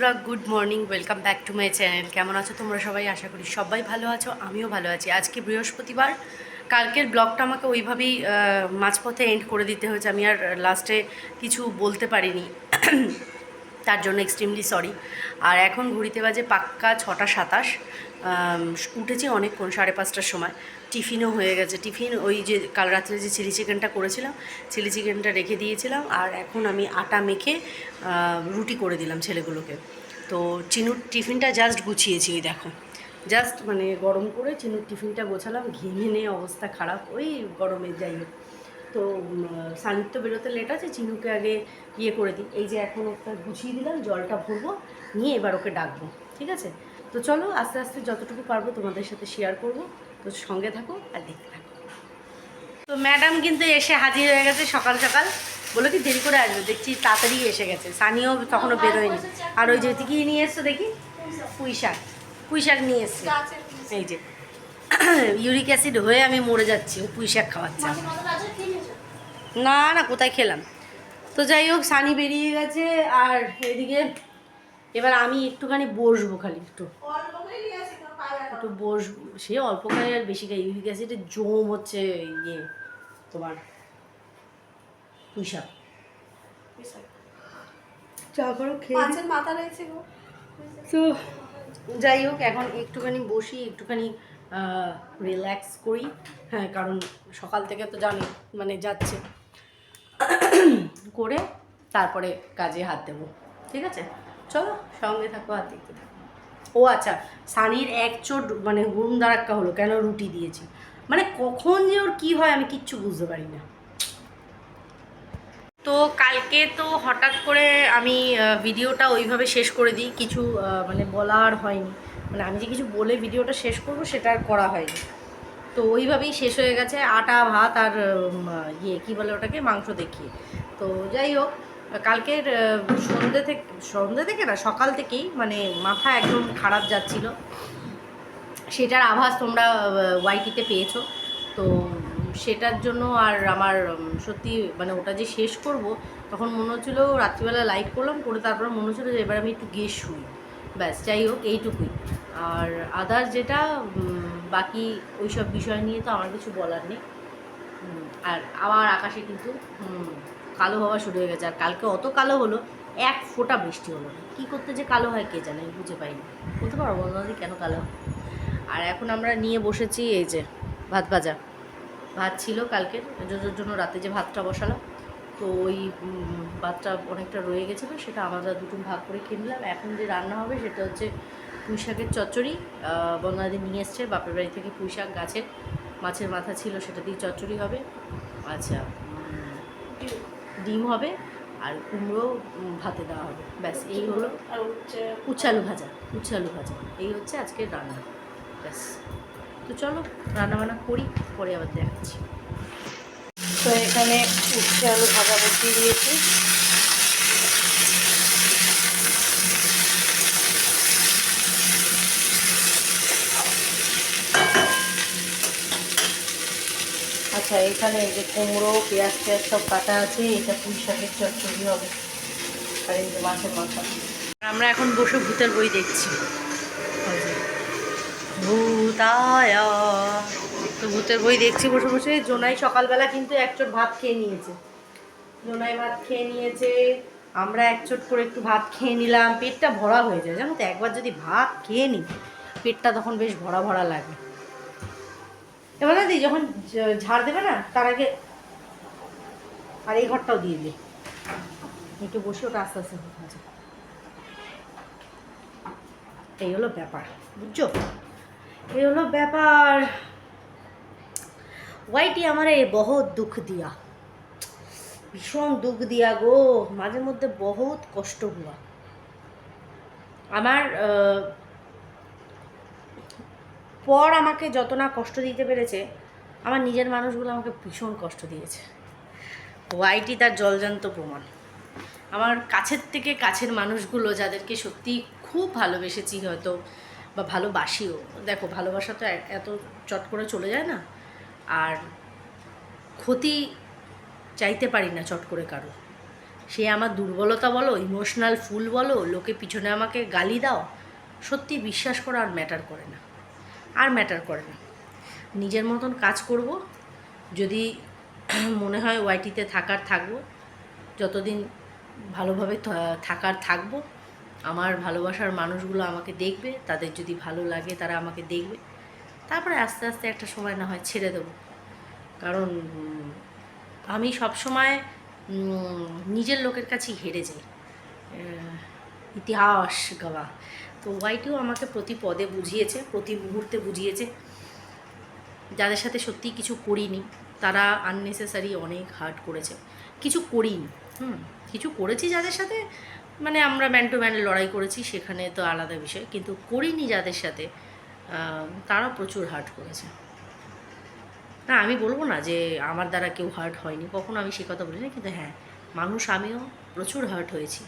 বন্ধুরা good morning welcome back to my channel কেমন আছো তোমরা সবাই? আশা করি সবাই ভালো আছো, আমিও ভালো আছি। আজকে বৃহস্পতিবার, কালকের ব্লগটা আমাকে ওইভাবেই মাঝপথে এন্ড করে দিতে হয়েছে। আমি আর লাস্টে কিছু বলতে পারিনি। তার জন্য এক্সট্রিমলি সরি আর এখন ঘুরিতে বাজে পাক্কা ছটা সাতাশ। উঠেছি অনেকক্ষণ, সাড়ে পাঁচটার সময়। টিফিনও হয়ে গেছে। টিফিন ওই যে কাল রাত্রে যে চিলি চিকেনটা করেছিলাম, চিলি চিকেনটা রেখে দিয়েছিলাম আর এখন আমি আটা মেখে রুটি করে দিলাম ছেলেগুলোকে। তো চিনুর টিফিনটা জাস্ট গুছিয়েছি ওই দেখো। জাস্ট মানে গরম করে চিনুর টিফিনটা গোছালাম ঘেমে নিয়ে অবস্থা খারাপ, ওই গরমে যাই হোক। তো সানির তো বেরোতে লেট আছে, চিনুকে আগে ইয়ে করে দিই। এই যে এখন ওটা গুছিয়ে দিলাম, জলটা ভরবো, নিয়ে এবার ওকে ডাকবো, ঠিক আছে? তো চলো আস্তে আস্তে যতটুকু পারব তোমাদের সাথে শেয়ার করব। তো সঙ্গে থাকো আর দেখতে থাকো। তো ম্যাডাম কিন্তু এসে হাজির হয়ে গেছে সকাল সকাল। বলো কি, দেরি করে আসবে? দেখছি তাড়াতাড়ি এসে গেছে। সানিও তখনও বেরোয়নি আর ওই যে কি নিয়ে এসছো দেখি, পুঁই শাক। পুঁই শাক নিয়ে এসছে। এই যে, ইউরিক অ্যাসিড হয়ে আমি মরে যাচ্ছি, ও পুঁই শাক খাওয়াচ্ছে। না না, কোথায় খেলাম? তো যাই হোক, সানি বেরিয়ে গেছে, আর এদিকে এবার আমি একটুখানি বসবো খালি একটু। একটু বসবো সে অল্প খাই আর বেশি খাই। ইউরিক অ্যাসিডের জম হচ্ছে ইয়ে তোমার পুঁইশাক। চা খেয়ে মাথা রয়েছে তো যাই হোক এখন একটুখানি বসি একটুখানি রিল্যাক্স করি। হ্যাঁ কারণ সকাল থেকে তো জানি মানে যাচ্ছে। করে তারপরে কাজে হাত দেবো। ঠিক আছে? চলো সঙ্গে থাকো হাত দেখতে থাকো। ও আচ্ছা সানির এক চোট মানে হুম দাঁড়াক্কা হলো, কেন রুটি দিয়েছি? মানে কখন যে ওর কী হয় আমি কিচ্ছু বুঝতে পারি না। তো কালকে তো হঠাৎ করে আমি ভিডিওটা ওইভাবে শেষ করে দিই, কিছু মানে বলার হয়নি। মানে আমি যে কিছু বলে ভিডিওটা শেষ করব, সেটা আর করা হয়নি। তো ওইভাবেই শেষ হয়ে গেছে, আটা, ভাত আর ইয়ে কী বলে ওটাকে, মাংস দেখিয়ে। তো যাই হোক কালকের সন্ধ্যে থেকে সন্ধ্যে থেকে না, সকাল থেকেই মানে মাথা একদম খারাপ যাচ্ছিল। সেটার আভাস তোমরা ওয়াইটিতে পেয়েছ। তো সেটার জন্য আর আমার সত্যি মানে ওটা যে শেষ করব, তখন মনে হচ্ছিল রাত্রিবেলা লাইট করলাম, করে তারপরে মনে হচ্ছিল যে এবার আমি একটু গিয়ে শুই। ব্যাস, যাই হোক, এইটুকুই। আর আদার যেটা বাকি ওইসব বিষয় নিয়ে তো আমার কিছু বলার নেই। আর আবার আকাশে কিন্তু কালো হওয়া শুরু হয়ে গেছে, আর কালকে অত কালো হলো, এক ফোঁটা বৃষ্টি হলো না। কী করতে যে কালো হয় কে জানে, আমি বুঝে পাইনি। বলতে পারব যে কেন কালো? আর এখন আমরা নিয়ে বসেছি এই যে ভাত ভাজা। ভাত ছিল কালকের জোজোর জন্য রাতে যে ভাতটা বসালাম, তো ওই ভাতটা অনেকটা রয়ে গেছিল, সেটা আমরা দুটো ভাগ করে খেয়ে নিলাম। এখন যে রান্না হবে সেটা হচ্ছে পুঁই শাকের চচ্চড়ি বন্যাদি নিয়ে এসছে, বাপের বাড়ি থেকে পুঁই শাক গাছের মাছের মাথা ছিল, সেটা দিয়ে চচ্চড়ি হবে। আচ্ছা ডিম হবে আর কুমড়ো ভাতে দেওয়া হবে। ব্যাস এই হলো উচ্ছালু ভাজা উচ্ছালু ভাজা। এই হচ্ছে আজকের রান্না। ব্যাস। তো চলো রান্নাবান্না করি পরে আবার দেখাচ্ছি। তো এখানে উচ্ছালু আলু ভাজা বসিয়ে দিয়েছি। আচ্ছা এখানে এই যে কুমড়ো, পেঁয়াজ টেয়াজ সব কাটা আছে, এটা পুঁই শাকের চচ্চড়ি হবে। এই যে মাছের মাথা। আমরা এখন বসে ভূতের বই দেখছি। ভূতায়। ভূতের বই দেখছি বসে বসে। জোনাই সকালবেলা কিন্তু এক চোট ভাত খেয়ে নিয়েছে। জোনাই ভাত খেয়ে নিয়েছে। আমরা এক চোট করে একটু ভাত খেয়ে নিলাম। পেটটা ভরা হয়ে যায়। জানো তো, একবার যদি ভাত খেয়ে নিই পেটটা তখন বেশ ভরা ভরা লাগে। এবার দি যখন ঝাড় দেবে না, তার আগে আর এই ঘরটাও দিয়ে দিই একটু বসে ওটা আস্তে আস্তে এই হলো ব্যাপার, বুঝছ? এই হলো ব্যাপার। ওয়াইটি আমারে বহুত দুঃখ দিয়া। ভীষণ দুঃখ দিয়া গো, মাঝে মধ্যে বহুত কষ্ট হওয়া। আমার পর আমাকে যত না কষ্ট দিতে পেরেছে, আমার নিজের মানুষগুলো আমাকে ভীষণ কষ্ট দিয়েছে। ওয়াইটি তার জলজান্ত প্রমাণ। আমার কাছের থেকে কাছের মানুষগুলো যাদেরকে সত্যি খুব ভালোবেসেছি হয়তো, বা ভালোবাসিও। দেখো, ভালোবাসা তো এত চট করে চলে যায় না। আর ক্ষতি চাইতে পারি না চট করে কারও। সে আমার দুর্বলতা বলো, ইমোশনাল ফুল বলো, লোকে পিছনে আমাকে গালি দাও সত্যি বিশ্বাস করা আর ম্যাটার করে না। আর ম্যাটার করে না। নিজের মতন কাজ করব যদি মনে হয় ওয়াইটিতে থাকার থাকব যতদিন ভালোভাবে থাকার থাকব আমার ভালোবাসার মানুষগুলো আমাকে দেখবে তাদের যদি ভালো লাগে তারা আমাকে দেখবে। তারপরে আস্তে আস্তে একটা সময় না হয় ছেড়ে দেবো। কারণ আমি সবসময় উম, নিজের লোকের কাছেই হেরে যাই। ইতিহাস গাওয়া তো ওয়াইটিও আমাকে প্রতি পদে বুঝিয়েছে, প্রতি মুহূর্তে বুঝিয়েছে। যাদের সাথে সত্যি কিছু করিনি, তারা আননেসেসারি অনেক হার্ট করেছে। কিছু করিনি, হুম, কিছু করেছি যাদের সাথে মানে আমরা ম্যান টু ম্যান লড়াই করেছি, সেখানে তো আলাদা বিষয়। কিন্তু করিনি যাদের সাথে তারা প্রচুর হার্ট করেছে। না, আমি বলব না যে আমার দ্বারা কেউ হার্ট হয়নি, কখনো আমি সে কথা বলি না কিন্তু হ্যাঁ মানুষ আমিও প্রচুর হার্ট হয়েছি।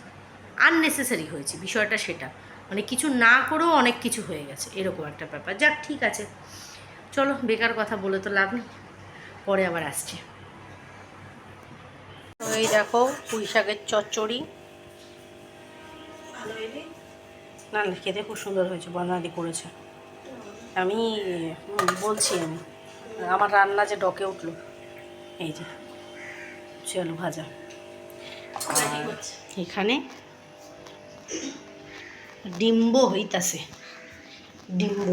আননেসেসারি হয়েছি, বিষয়টা সেটা। মানে কিছু না করেও অনেক কিছু হয়ে গেছে। এরকম একটা ব্যাপার। যাক ঠিক আছে। চলো বেকার কথা বলে তো লাভ নেই। পরে আবার আসছে। এই দেখো পুঁই শাকের চচ্চড়ি। না না খেতে খুব সুন্দর হয়েছে বর্ণাদি করেছে। আমি বলছি আমি। আমার রান্না যে ডকে উঠল। এই যে চলো ভাজা। এখানে ডিম্ব হইতাছে। ডিম্ব।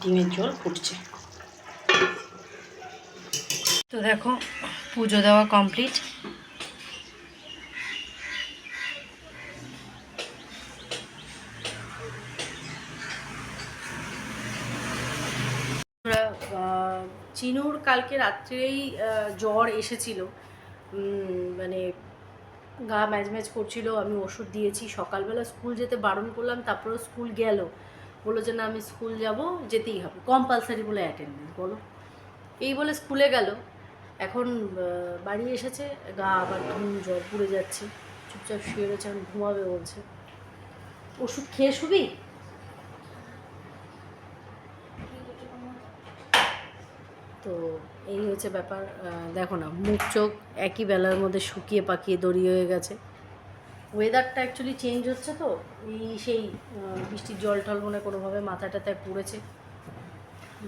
ডিমের ঝোল ফুটছে। তো দেখো, পুজো দেওয়া কমপ্লিট। চিনুর কালকে রাত্রেই জ্বর এসেছিল। মানে গা ম্যাচ করছিল, আমি ওষুধ দিয়েছি, সকালবেলা স্কুল যেতে বারণ করলাম, তারপরেও স্কুল গেল। বলল যে না, আমি স্কুল যাব, যেতেই হবে। কম্পালসারি বলে অ্যাটেন্ডেন্স বলো। এই বলে স্কুলে গেল। এখন বাড়ি এসেছে, গা আবার ধুম, জ্বর পুড়ে যাচ্ছে। চুপচাপ শুয়ে রয়েছে, এখন ঘুমাবে বলছে। ওষুধ খেয়ে শুবি? তো এই হচ্ছে ব্যাপার। দেখো না মুখ চোখ একই বেলার মধ্যে শুকিয়ে পাকিয়ে দড়ি হয়ে গেছে। ওয়েদারটা অ্যাকচুয়ালি চেঞ্জ হচ্ছে তো এই সেই বৃষ্টির জল টল মনে কোনোভাবে মাথা টাথায় পড়েছে।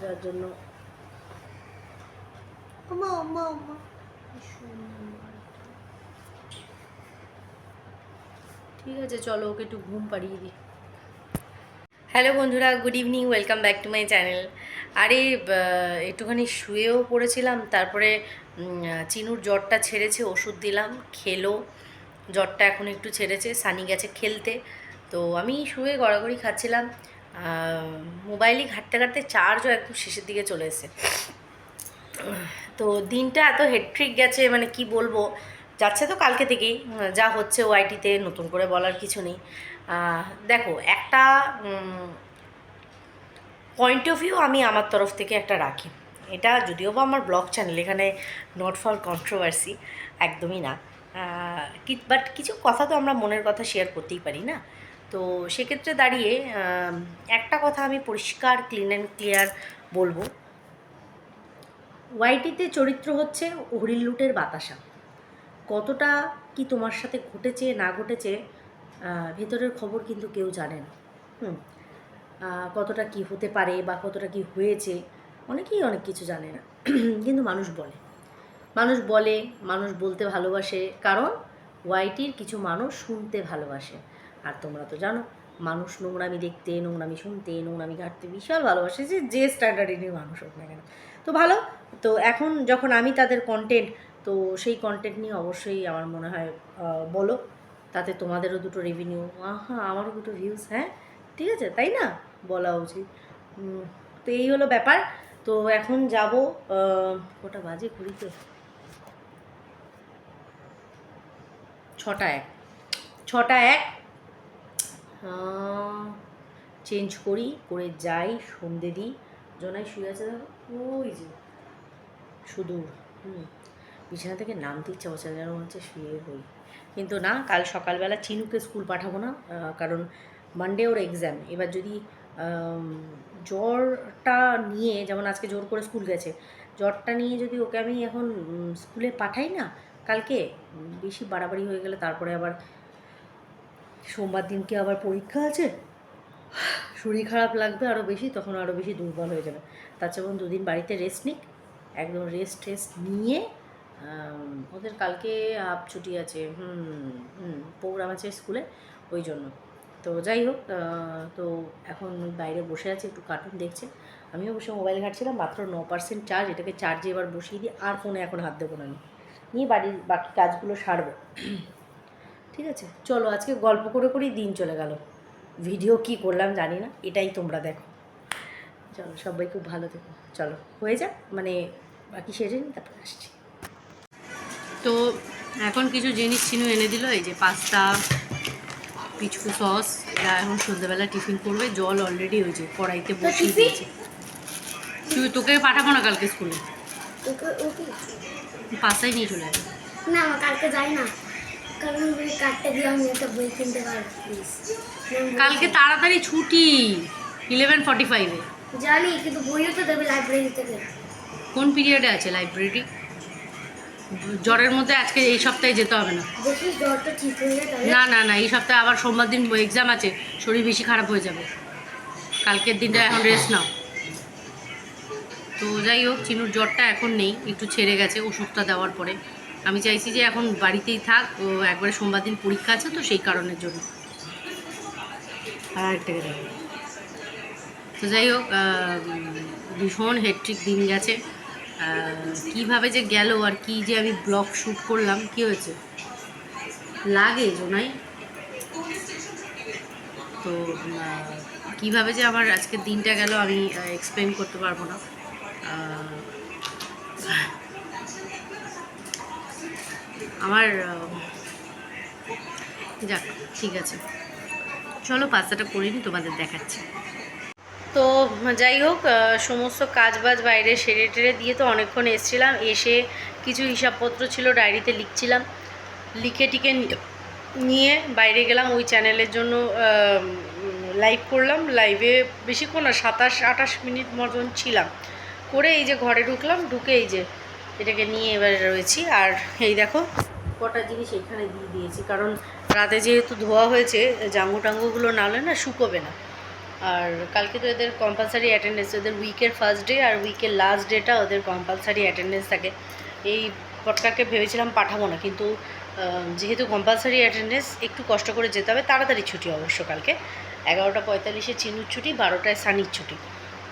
যার জন্য। ঠিক আছে চলো ওকে একটু ঘুম পাড়িয়ে দিই। হ্যালো বন্ধুরা, good evening, welcome back to my channel. আরে একটুখানি শুয়েও পড়েছিলাম, তারপরে চিনুর জ্বরটা ছেড়েছে, ওষুধ দিলাম, খেলো। জ্বরটা এখন একটু ছেড়েছে, সানি গেছে খেলতে। তো আমি শুয়ে গড়াগড়ি খাচ্ছিলাম। মোবাইলই ঘাঁটতে ঘাঁটতে চার্জও একদম শেষের দিকে চলে এসেছে। তো দিনটা এত হেট্রিক গেছে মানে কি বলব? যাচ্ছে তো কালকে থেকেই, যা হচ্ছে ওআইটিতে, নতুন করে বলার কিছু নেই। দেখো, একটা পয়েন্ট অফ ভিউ আমি আমার তরফ থেকে একটা রাখি। এটা যদিও বা আমার ব্লগ চ্যানেল এখানে নট ফর কন্ট্রোভার্সি একদমই না। বাট কিছু কথা তো আমরা মনের কথা শেয়ার করতেই পারি না? তো সেক্ষেত্রে দাঁড়িয়ে একটা কথা আমি পরিষ্কার ক্লিন অ্যান্ড ক্লিয়ার বলব। ওয়াইটিতে চরিত্র হচ্ছে হরিণ লুটের বাতাসা। কতটা কি তোমার সাথে ঘটেছে, না ঘটেছে ভেতরের খবর কিন্তু কেউ জানে না। হুম। কতটা কি হতে পারে বা কতটা কি হয়েছে, অনেকেই অনেক কিছু জানে না। কিন্তু মানুষ বলে। মানুষ বলে, মানুষ বলতে ভালোবাসে, কারণ ওয়াইটির কিছু মানুষ শুনতে ভালোবাসে। আর তোমরা তো জানো, মানুষ নোংরামি দেখতে, নোংরামি শুনতে, নোংরামি ঘাটতে বিশাল ভালোবাসে যে যে স্ট্যান্ডার্ডেরই মানুষ হোক না কেন। তো ভালো, তো এখন যখন আমি তাদের কন্টেন্ট তো সেই কন্টেন্ট নিয়ে অবশ্যই আমার মনে হয় বলো। তাতে তোমাদেরও দুটো রেভিনিউ আহা, আমারও দুটো ভিউজ হ্যাঁ? ঠিক আছে, তাই না? বলা উচিত। তো এই হলো ব্যাপার। তো এখন যাব ওটা বাজে ঘুরিতে ছটা এক ছটা এক চেঞ্জ করি, করে যাই, সন্ধে দিই। জনাই শুয়ে আছে ওই যে, সুদূর, হুম। বিছানা থেকে নামতে ইচ্ছা হচ্ছে যেন হচ্ছে শুয়ে হই কিন্তু না, কাল সকালবেলা চিনুকে স্কুল পাঠাবো না কারণ মানডে ওর এক্সাম এবার যদি জ্বরটা নিয়ে, যেমন আজকে জোর করে স্কুল গেছে, জ্বরটা নিয়ে যদি ওকে আমি এখন স্কুলে পাঠাই না, কালকে বেশি বাড়াবাড়ি হয়ে গেলে তারপরে আবার সোমবার দিনকে আবার পরীক্ষা আছে, শরীর খারাপ লাগবে আরও বেশি, তখন আরও বেশি দুর্বল হয়ে যাবে। তার চেয়ে দুদিন বাড়িতে রেস্ট নিক, একদম রেস্ট টেস্ট নিয়ে ওদের কালকে হাফ ছুটি আছে, হুম হুম, প্রোগ্রাম আছে স্কুলে, ওই জন্য। তো যাই হোক তো এখন বাইরে বসে আছে, একটু কার্টুন দেখছে। আমিও বসে মোবাইল ঘাটছিলাম, মাত্র ন পার্সেন্ট চার্জ এটাকে চার্জে এবার বসিয়ে দিই আর ফোনে এখন হাত দেবো না আমি। নিয়ে বাড়ির বাকি কাজগুলো সারবো। ঠিক আছে, চলো আজকে গল্প করে করেই দিন চলে গেল। ভিডিও কি করলাম জানি না, এটাই তোমরা দেখো। চলো, সবাই খুব ভালো থেকো। চলো, হয়ে যাক মানে বাকি সেরে নিই তারপর আসছি। তো এখন কিছু জিনিস চিনু এনে দিল এই যে পাস্তা পিচকু সস এরা এখন সন্ধ্যেবেলা টিফিন করবে জল অলরেডি হয়েছে কড়াইতে বসিয়ে দিয়েছে। তুই তোকে পাঠাবো না কালকে স্কুলে? পাস্তাই নিয়ে চলে যাবে না কালকে যাই না। কালকে তাড়াতাড়ি ছুটি ইলেভেন ফর্টি ফাইভে জানি কিন্তু বইও তো দেবে লাইব্রেরি থেকে। কোন পিরিয়ডে আছে লাইব্রেরি জ্বরের মধ্যে আজকে এই সপ্তাহে যেতে হবে না। না না না এই সপ্তাহে আবার সোমবার দিন এক্সাম আছে শরীর বেশি খারাপ হয়ে যাবে। কালকের দিনটা এখন রেস্ট নাও। তো যাই হোক চিনুর জ্বরটা এখন নেই একটু ছেড়ে গেছে ওষুধটা দেওয়ার পরে। আমি চাইছি যে এখন বাড়িতেই থাক ও একবারে সোমবার দিন পরীক্ষা আছে তো সেই কারণের জন্য। আর আরেকটাকে দেখো তো যাই হোক ভীষণ হেট্রিক দিন গেছে। কীভাবে যে গেল আর কি যে আমি ব্লগ শ্যুট করলাম, কি হয়েছে? লাগে জোনাই তো কীভাবে যে আমার আজকের দিনটা গেল আমি এক্সপ্লেন করতে পারব না। আমার যাক, ঠিক আছে। চলো, পাস্তাটা করে নিই তোমাদের দেখাচ্ছি। তো যাই হোক সমস্ত কাজ বাজ বাইরে সেরে টেরে দিয়ে তো অনেকক্ষণ এসছিলাম। এসে কিছু হিসাবপত্র ছিল, ডায়েরিতে লিখছিলাম। লিখে টিকে নিয়ে বাইরে গেলাম, ওই চ্যানেলের জন্য লাইভ করলাম। লাইভে বেশিক্ষণ না, সাতাশ, আঠাশ মিনিট মতন ছিলাম। করে এই যে ঘরে ঢুকলাম, ঢুকে এই যে এটাকে নিয়ে এবার রয়েছি। আর এই দেখো, কটা জিনিস এখানে দিয়ে দিয়েছি। কারণ রাতে যেহেতু ধোয়া হয়েছে জাঙ্গু টাঙ্গুগুলো না হলে না শুকোবে না। আর কালকে তো এদের কম্পালসারি অ্যাটেন্ডেন্স ওদের উইকের ফার্স্ট ডে আর উইকের লাস্ট ডেটা ওদের কম্পালসারি অ্যাটেন্ডেন্স থাকে। এই পটকাকে ভেবেছিলাম পাঠাবো না, কিন্তু যেহেতু কম্পালসারি অ্যাটেন্ডেন্স একটু কষ্ট করে যেতে হবে। তাড়াতাড়ি ছুটি অবশ্য কালকে। এগারোটা পঁয়তাল্লিশে চিনুর ছুটি, বারোটায় সানির ছুটি।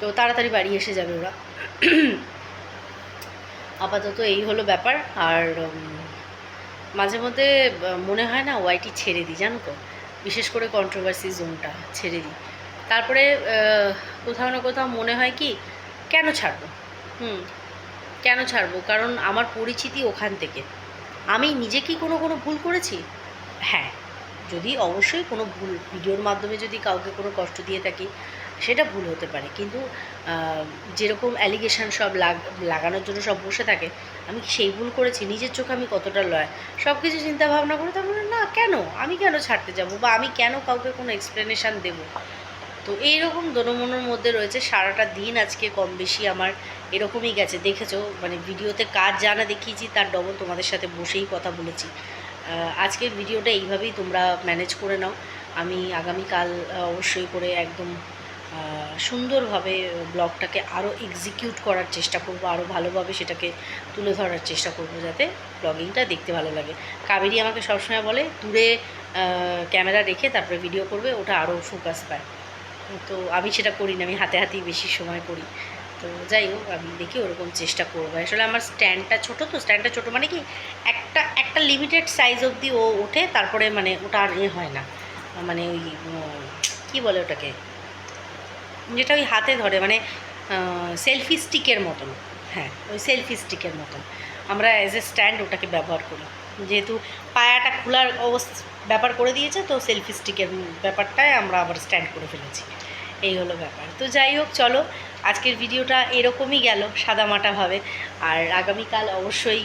তো তাড়াতাড়ি বাড়ি এসে যাবে ওরা। আপাতত এই হলো ব্যাপার। আর মাঝে মধ্যে মনে হয় না ওয়াইটি ছেড়ে দিই, জানো তো? বিশেষ করে কন্ট্রোভার্সি জোনটা ছেড়ে দিই। তারপরে কোথাও না কোথাও মনে হয় কি, কেন ছাড়বো? হুম, কেন ছাড়বো? কারণ আমার পরিচিতি ওখান থেকে। আমি নিজে কি কোনো কোনো ভুল করেছি? হ্যাঁ যদি অবশ্যই কোনো ভুল, ভিডিওর মাধ্যমে যদি কাউকে কোনো কষ্ট দিয়ে থাকি, সেটা ভুল হতে পারে। কিন্তু যেরকম অ্যালিগেশন সব লাগ, লাগানোর জন্য সব বসে থাকে, আমি সেই ভুল করেছি? নিজের চোখে আমি কতটা লয় সব কিছু চিন্তা ভাবনা করে তারপরে, না, কেন? আমি কেন ছাড়তে যাব? বা আমি কেন কাউকে কোনো এক্সপ্লেনেশান দেবো? তো এইরকম দোনমনোর মধ্যে রয়েছে, সারাটা দিন আজকে কম বেশি আমার এরকমই গেছে। দেখেছ? মানে ভিডিওতে কাজ জানা দেখিয়েছি, তার ডবল তোমাদের সাথে বসেই কথা বলেছি। আজকের ভিডিওটা এইভাবেই তোমরা ম্যানেজ করে নাও। আমি আগামীকাল অবশ্যই করে একদম সুন্দরভাবে ব্লগটাকে আরও এক্সিকিউট করার চেষ্টা করব আরও ভালোভাবে সেটাকে তুলে ধরার চেষ্টা করব যাতে ব্লগিংটা দেখতে ভালো লাগে। কাবেরি আমাকে সবসময় বলে, দূরে ক্যামেরা রেখে তারপরে ভিডিও করবে, ওটা আরও ফোকাস পায়। তো আমি সেটা করি না আমি হাতে হাতেই বেশি সময় করি। তো যাই হোক, আমি দেখি ওরকম চেষ্টা করব। আসলে আমার স্ট্যান্ডটা ছোটো তো, স্ট্যান্ডটা ছোটো মানে কি, একটা একটা লিমিটেড সাইজ অবধি ও ওঠে, তারপরে মানে ওটা আর এ হয় না। মানে ওই কী বলে ওটাকে? যেটা ওই হাতে ধরে মানে সেলফি স্টিকের মতন। হ্যাঁ ওই সেলফি স্টিকের মতন। আমরা অ্যাজ এ স্ট্যান্ড ওটাকে ব্যবহার করি। যেহেতু পায়াটা খোলার অবস্থা, ব্যাপার করে দিয়েছে, তো সেলফি স্টিকের ব্যাপারটায় আমরা আবার স্ট্যান্ড করে ফেলেছি। এই হলো ব্যাপার। তো যাই হোক, চলো, আজকের ভিডিওটা এরকমই গেল সাদামাটাভাবে আর আগামীকাল অবশ্যই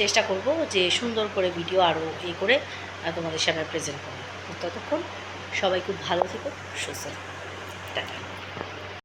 চেষ্টা করব যে সুন্দর করে ভিডিও আরও এ করে তোমাদের সামনে প্রেজেন্ট করব ততক্ষণ সবাই খুব ভালো থেকো, সুস্থ থেকো। টাটা।